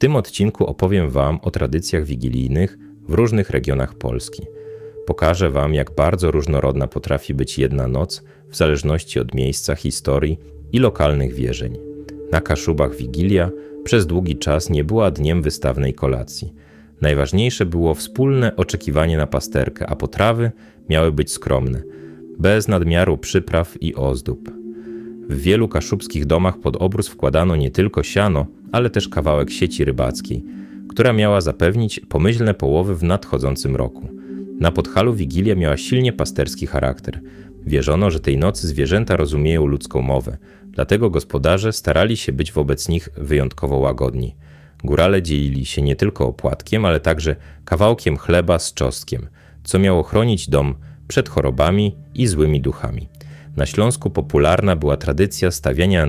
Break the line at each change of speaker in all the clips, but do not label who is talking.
tym odcinku opowiem Wam o tradycjach wigilijnych w różnych regionach Polski. Pokażę Wam, jak bardzo różnorodna potrafi być jedna noc w zależności od miejsca, historii i lokalnych wierzeń. Na Kaszubach Wigilia przez długi czas nie była dniem wystawnej kolacji. Najważniejsze było wspólne oczekiwanie na pasterkę, a potrawy miały być skromne, bez nadmiaru przypraw i ozdób. W wielu kaszubskich domach pod obrus wkładano nie tylko siano, ale też kawałek sieci rybackiej, która miała zapewnić pomyślne połowy w nadchodzącym roku. Na Podhalu Wigilia miała silnie pasterski charakter. Wierzono, że tej nocy zwierzęta rozumieją ludzką mowę, dlatego gospodarze starali się być wobec nich wyjątkowo łagodni. Górale dzielili się nie tylko opłatkiem, ale także kawałkiem chleba z czosnkiem, co miało chronić dom przed chorobami i złymi duchami. Na Śląsku popularna była tradycja stawiania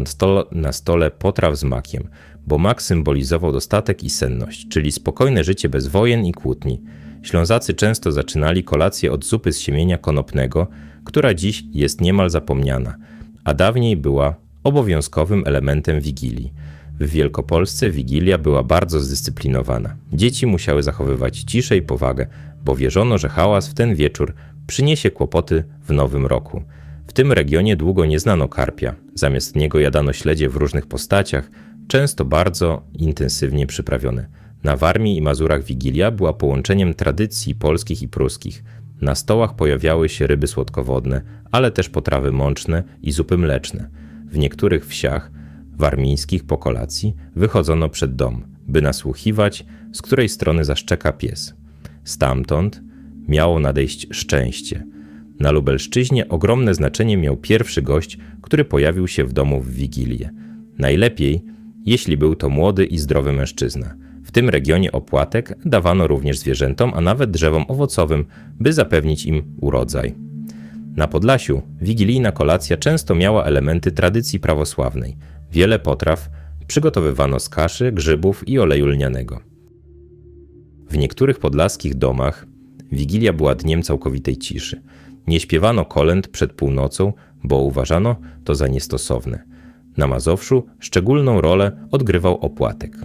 na stole, potraw z makiem, bo mak symbolizował dostatek i senność, czyli spokojne życie bez wojen i kłótni. Ślązacy często zaczynali kolację od zupy z siemienia konopnego, która dziś jest niemal zapomniana, a dawniej była obowiązkowym elementem wigilii. W Wielkopolsce wigilia była bardzo zdyscyplinowana. Dzieci musiały zachowywać ciszę i powagę, bo wierzono, że hałas w ten wieczór przyniesie kłopoty w nowym roku. W tym regionie długo nie znano karpia. Zamiast niego jadano śledzie w różnych postaciach, często bardzo intensywnie przyprawione. Na Warmii i Mazurach Wigilia była połączeniem tradycji polskich i pruskich. Na stołach pojawiały się ryby słodkowodne, ale też potrawy mączne i zupy mleczne. W niektórych wsiach warmińskich po kolacji wychodzono przed dom, by nasłuchiwać, z której strony zaszczeka pies. Stamtąd miało nadejść szczęście. Na Lubelszczyźnie ogromne znaczenie miał pierwszy gość, który pojawił się w domu w Wigilię. Najlepiej, jeśli był to młody i zdrowy mężczyzna. W tym regionie opłatek dawano również zwierzętom, a nawet drzewom owocowym, by zapewnić im urodzaj. Na Podlasiu wigilijna kolacja często miała elementy tradycji prawosławnej. Wiele potraw przygotowywano z kaszy, grzybów i oleju lnianego. W niektórych podlaskich domach wigilia była dniem całkowitej ciszy. Nie śpiewano kolęd przed północą, bo uważano to za niestosowne. Na Mazowszu szczególną rolę odgrywał opłatek.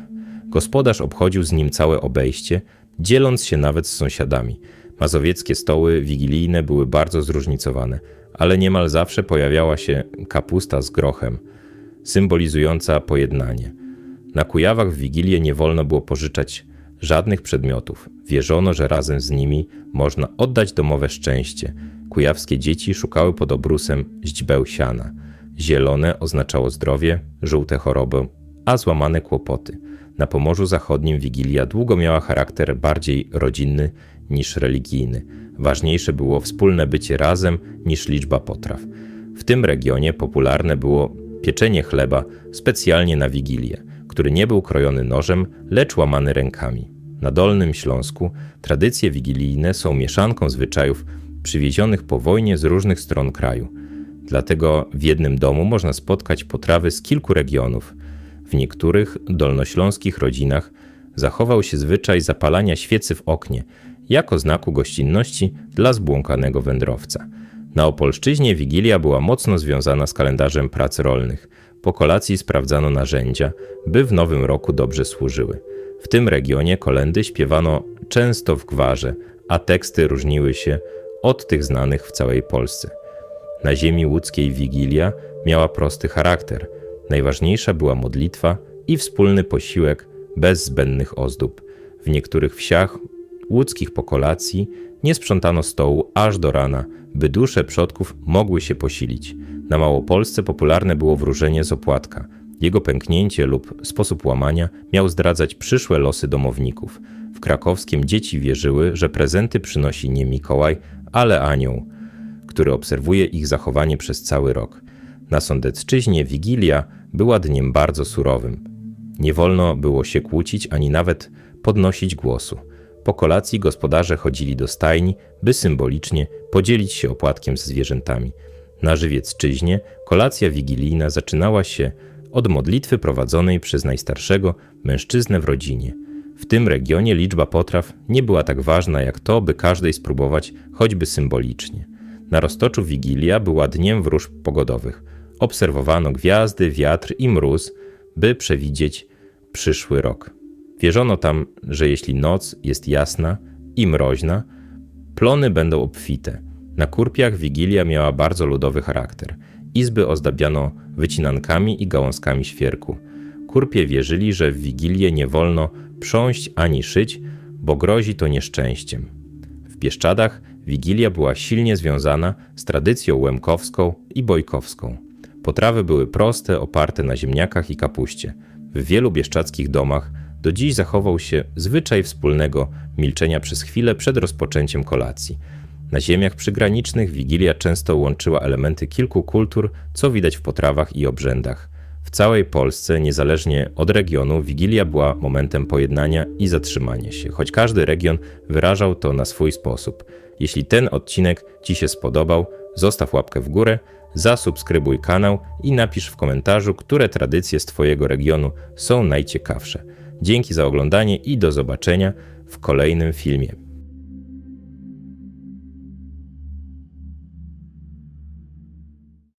Gospodarz obchodził z nim całe obejście, dzieląc się nawet z sąsiadami. Mazowieckie stoły wigilijne były bardzo zróżnicowane, ale niemal zawsze pojawiała się kapusta z grochem, symbolizująca pojednanie. Na Kujawach w Wigilię nie wolno było pożyczać żadnych przedmiotów. Wierzono, że razem z nimi można oddać domowe szczęście. Kujawskie dzieci szukały pod obrusem źdźbeł siana. Zielone oznaczało zdrowie, żółte chorobę, a złamane kłopoty. Na Pomorzu Zachodnim Wigilia długo miała charakter bardziej rodzinny niż religijny. Ważniejsze było wspólne bycie razem niż liczba potraw. W tym regionie popularne było pieczenie chleba specjalnie na Wigilię, który nie był krojony nożem, lecz łamany rękami. Na Dolnym Śląsku tradycje wigilijne są mieszanką zwyczajów przywiezionych po wojnie z różnych stron kraju. Dlatego w jednym domu można spotkać potrawy z kilku regionów. W niektórych dolnośląskich rodzinach zachował się zwyczaj zapalania świecy w oknie jako znaku gościnności dla zbłąkanego wędrowca. Na Opolszczyźnie Wigilia była mocno związana z kalendarzem prac rolnych. Po kolacji sprawdzano narzędzia, by w nowym roku dobrze służyły. W tym regionie kolendy śpiewano często w gwarze, a teksty różniły się od tych znanych w całej Polsce. Na ziemi łódzkiej Wigilia miała prosty charakter. Najważniejsza była modlitwa i wspólny posiłek bez zbędnych ozdób. W niektórych wsiach łódzkich po kolacji nie sprzątano stołu aż do rana, by dusze przodków mogły się posilić. Na Małopolsce popularne było wróżenie z opłatka. Jego pęknięcie lub sposób łamania miał zdradzać przyszłe losy domowników. W krakowskim dzieci wierzyły, że prezenty przynosi nie Mikołaj, ale anioł, który obserwuje ich zachowanie przez cały rok. Na Sądecczyźnie Wigilia była dniem bardzo surowym. Nie wolno było się kłócić ani nawet podnosić głosu. Po kolacji gospodarze chodzili do stajni, by symbolicznie podzielić się opłatkiem z zwierzętami. Na Żywiecczyźnie kolacja wigilijna zaczynała się od modlitwy prowadzonej przez najstarszego mężczyznę w rodzinie. W tym regionie liczba potraw nie była tak ważna jak to, by każdej spróbować choćby symbolicznie. Na roztoczu Wigilia była dniem wróżb pogodowych. Obserwowano gwiazdy, wiatr i mróz, by przewidzieć przyszły rok. Wierzono tam, że jeśli noc jest jasna i mroźna, plony będą obfite. Na kurpiach wigilia miała bardzo ludowy charakter. Izby ozdabiano wycinankami i gałązkami świerku. Kurpie wierzyli, że w wigilię nie wolno prząść ani szyć, bo grozi to nieszczęściem. W Bieszczadach wigilia była silnie związana z tradycją łemkowską i bojkowską. Potrawy były proste, oparte na ziemniakach i kapuście. W wielu bieszczadzkich domach do dziś zachował się zwyczaj wspólnego milczenia przez chwilę przed rozpoczęciem kolacji. Na ziemiach przygranicznych wigilia często łączyła elementy kilku kultur, co widać w potrawach i obrzędach. W całej Polsce, niezależnie od regionu, wigilia była momentem pojednania i zatrzymania się, choć każdy region wyrażał to na swój sposób. Jeśli ten odcinek Ci się spodobał, zostaw łapkę w górę, zasubskrybuj kanał i napisz w komentarzu, które tradycje z Twojego regionu są najciekawsze. Dzięki za oglądanie i do zobaczenia w kolejnym filmie.